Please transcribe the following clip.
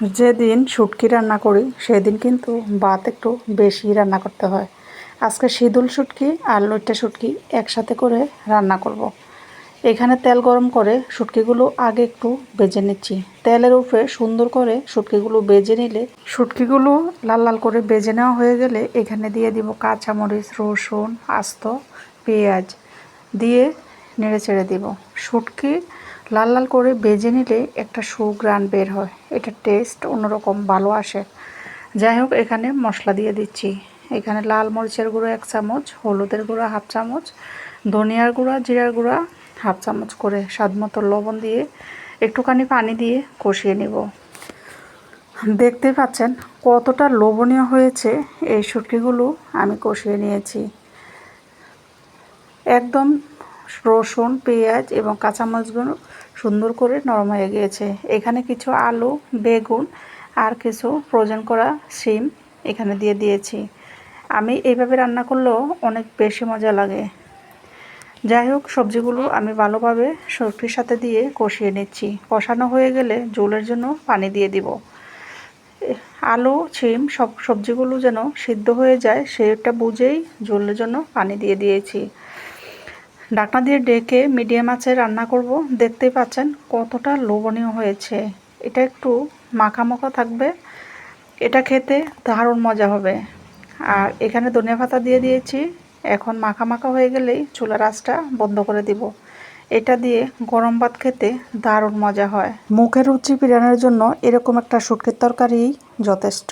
যেদিন শুটকি রান্না করি, সেদিন কিন্তু ভাত একটু বেশি রান্না করতে হয়। আজকে শীদুল শুটকি আর লইট্টা শুটকি একসাথে করে রান্না করব। এখানে তেল গরম করে শুটকিগুলো আগে একটু বেজে নিচ্ছি। তেলের উপরে সুন্দর করে শুটকিগুলো বেজে নিলে শুটকিগুলো লাল লাল করে বেজে নেওয়া হয়ে গেলে এখানে দিয়ে দিব কাঁচামরিচ, রসুন, আস্ত, পেঁয়াজ দিয়ে নেড়ে চেড়ে দিব। শুটকি লাল লাল করে বেজে নিলে একটা সুগ্রান বের হয়। এটা টেস্ট অন্যরকম, ভালো আসে। যাই হোক, এখানে মশলা দিয়ে দিচ্ছি। এখানে লাল মরিচের গুঁড়ো এক চামচ, হলুদের গুঁড়া হাফ চামচ, ধনিয়ার গুঁড়া, জিরার গুঁড়া হাফ চামচ করে স্বাদ মতো লবণ দিয়ে একটুখানি পানি দিয়ে কষিয়ে নেব। দেখতে পাচ্ছেন কতটা লোভনীয় হয়েছে এই শুটকিগুলো আমি কষিয়ে নিয়েছি। একদম রসুন, পেঁয়াজ এবং কাঁচামরিচগুলো সুন্দর করে নরম হয়ে গিয়েছে। এখানে কিছু আলু, বেগুন আর কিছু ফ্রোজেন করা সিম এখানে দিয়ে দিয়েছি। আমি এইভাবে রান্না করলেও অনেক বেশি মজা লাগে। যাই হোক, সবজিগুলো আমি ভালোভাবে সবজির সাথে দিয়ে কষিয়ে নিচ্ছি। কষানো হয়ে গেলে জলের জন্য পানি দিয়ে দিব। আলু সিম সব সবজিগুলো যেন সিদ্ধ হয়ে যায় সেটা বুঝেই জলের জন্য পানি দিয়ে দিয়েছি। ঢাকনা দিয়ে ডেকে মিডিয়াম আঁচে রান্না করব। দেখতেই পাচ্ছেন কতটা লোভনীয় হয়েছে। এটা একটু মাখা মাখা থাকবে। এটা খেতে দারুণ মজা হবে। আর এখানে ধনিয়া পাতা দিয়ে দিয়েছি। এখন মাখা মাখা হয়ে গেলেই চুলার আঁচটা বন্ধ করে দিব। এটা দিয়ে গরম ভাত খেতে দারুণ মজা হয়। মুখের রুচি ফিরানোর জন্য এরকম একটা শুটকির তরকারি যথেষ্ট।